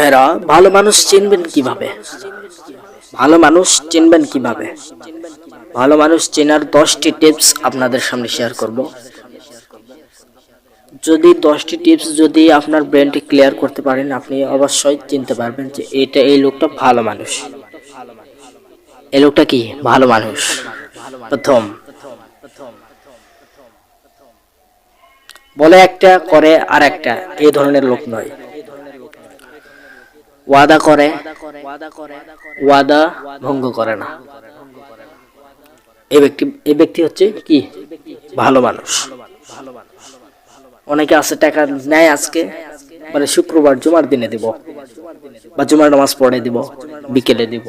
ভাইরা ভালো মানুষ চিনবেন কীভাবে? ভালো মানুষ চিনবেন কীভাবে? ভালো মানুষ চেনার দশটি টিপস আপনাদের সামনে শেয়ার করব। যদি দশটি টিপস যদি আপনার ব্রেনটি ক্লিয়ার করতে পারেন, আপনি অবশ্যই চিনতে পারবেন যে এটা এই লোকটা ভালো মানুষ। এই লোকটা কি? ভালো মানুষ। প্রথম, বলে একটা, করে আর একটা এই ধরনের লোক নয়। ওয়াদা করে ওয়াদা ভঙ্গ করে না। এই ব্যক্তি এই ব্যক্তি হচ্ছে কি? ভালো মানুষ। অনেকে আছে টাকা নেয় আজকে মানে শুক্রবার জুমার দিনে দিব বা জুমার নামাজ পড়ে দিব বিকেলে দিব।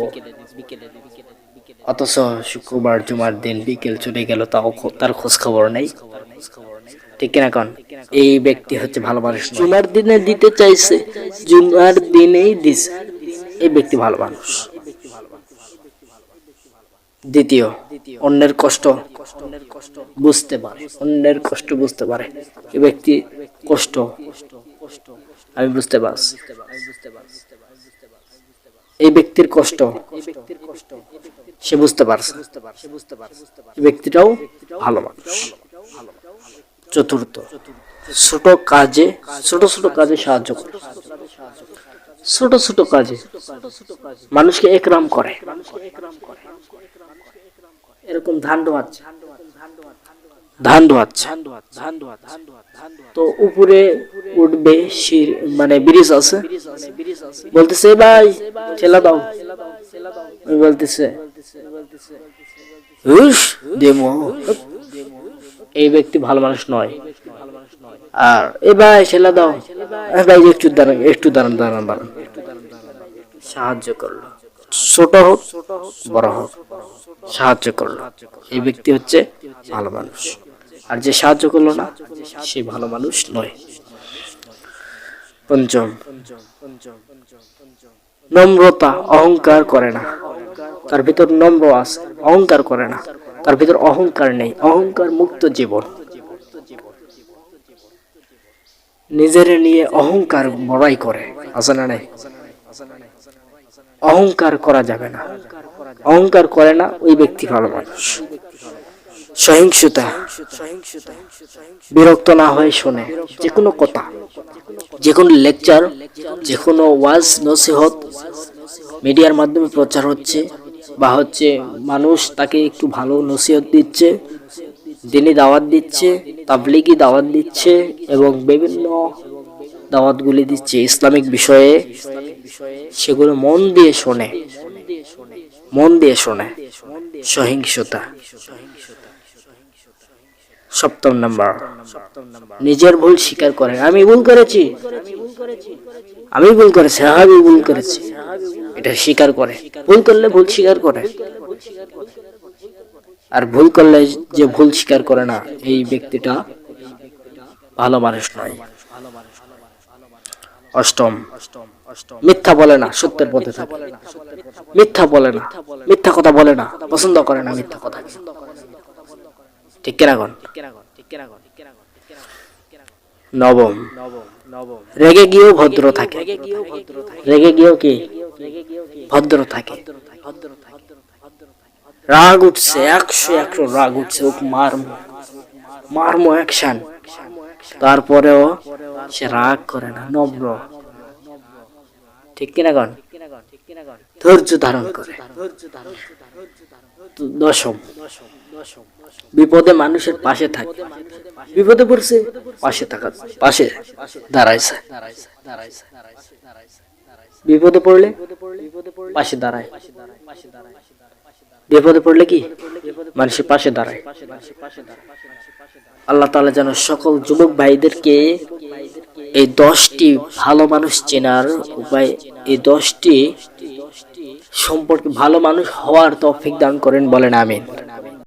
অথচ শুক্রবার জুমার দিন বিকেল চলে গেল তাও তার খোঁজ খবর নেই। ঠিক কিনা কন? এই ব্যক্তি হচ্ছে ভালো মানুষ জুমার দিনে দিতে চাইছে জুমার দিনেই দিছে। এই ব্যক্তি ভালো মানুষ। দ্বিতীয় অন্যের কষ্ট বুঝতে পারে। অন্যের কষ্ট বুঝতে পারে। এই ব্যক্তি কষ্ট আমি বুঝতে পারছি। এই ব্যক্তির কষ্ট সে বুঝতে পারছে। ব্যক্তিটাও ভালো মানুষ। চতুর্থ। ছোট কাজে ছোট ছোট কাজে সাহায্য করে। ছোট ছোট কাজে মানুষকে একরাম করে। এরকম ধান ধোয়াচ্ছে ধান ধোয়াচ্ছে তো উপরে উঠবে মানে ব্রিজ আছে। বলতেছে ভাই ঠেলা দাও। বলতেছে "হুস, দেমো এই ব্যক্তি ভালো মানুষ নয়। আর এ ভাই ঠেলা দাও। ভাই, একটু দাঁড়ান একটু দাঁড়ান দাঁড়ান দাঁড়ান। সাহায্য করল। ছোট হোক, বড় হোক, সাহায্য করল। এই ব্যক্তি হচ্ছে ভালো মানুষ। আর যে সাহায্য করল না, সে ভালো মানুষ নয়। পঞ্চম। নম্রতা অহংকার করে না। তার ভিতর নম্র আছে, অহংকার করে না। তার ভিতর অহংকার নেই, অহংকার মুক্ত জীবন। নিজের নিয়ে অহংকার বড়াই করে, আছে না নাই? অহংকার করা যাবে না। অহংকার করে না ওই ব্যক্তি ভালো মানুষ। সহিংসতা, বিরক্ত না হয়ে শোনে যে কোনো কথা যে কোনো লেকচার যে কোনো ওয়াজ, নসিহত, মিডিয়ার মাধ্যমে প্রচার হচ্ছে। বা হচ্ছে মানুষ তাকে একটু ভালো নসিহত দিচ্ছে, দিনে দাওয়াত দিচ্ছে, তাবলিগি দাওয়াত দিচ্ছে এবং বিভিন্ন দাওয়াতগুলি দিচ্ছে ইসলামিক বিষয়ে। সেগুলো মন দিয়ে শোনে, মন দিয়ে শোনে, সহিংসতা। সপ্তম নাম্বার। নিজের ভুল স্বীকার করে। আমি ভুল করেছি? আমি ভুল করেছি আমি ভুল করেছি। এটা স্বীকার করে। ভুল করলে ভুল স্বীকার করে। আর ভুল করলে যে ভুল স্বীকার করে না, এই ব্যক্তিটা ভালো মানুষ নয়। অষ্টম। মিথ্যা বলে না, সত্যের পথে থাকে। মিথ্যা বলে না, মিথ্যা কথা বলে না, পছন্দ করে না মিথ্যা কথা ঠিক কিনা কোন নবম। রেগে গিয়েও ভদ্র থাকে। রেগে গিয়েও কি? ভদ্র থাকে। রাগ উঠছে একশো একশো রাগ উঠছে ওকে মারমো মারমো অ্যাকশন তারপরেও সে রাগ করে না নম্র ঠিক কিনা কন? ধৈর্য ধারণ করে। দশম। বিপদে মানুষের পাশে থাকে। বিপদে পড়ছে, পাশে থাকা, পাশে দাঁড়াইছে। বিপদে পড়লে পাশে দাঁড়ায়। বিপদে পড়লে কি? মানুষের পাশে দাঁড়ায়। আল্লাহ তাআলা যেন সকল যুবক ভাইদেরকে এই দশটি ভালো মানুষ চেনার উপায়, এই দশটি সম্পর্কে ভালো মানুষ হওয়ার তৌফিক দান করেন বলেন আমিন।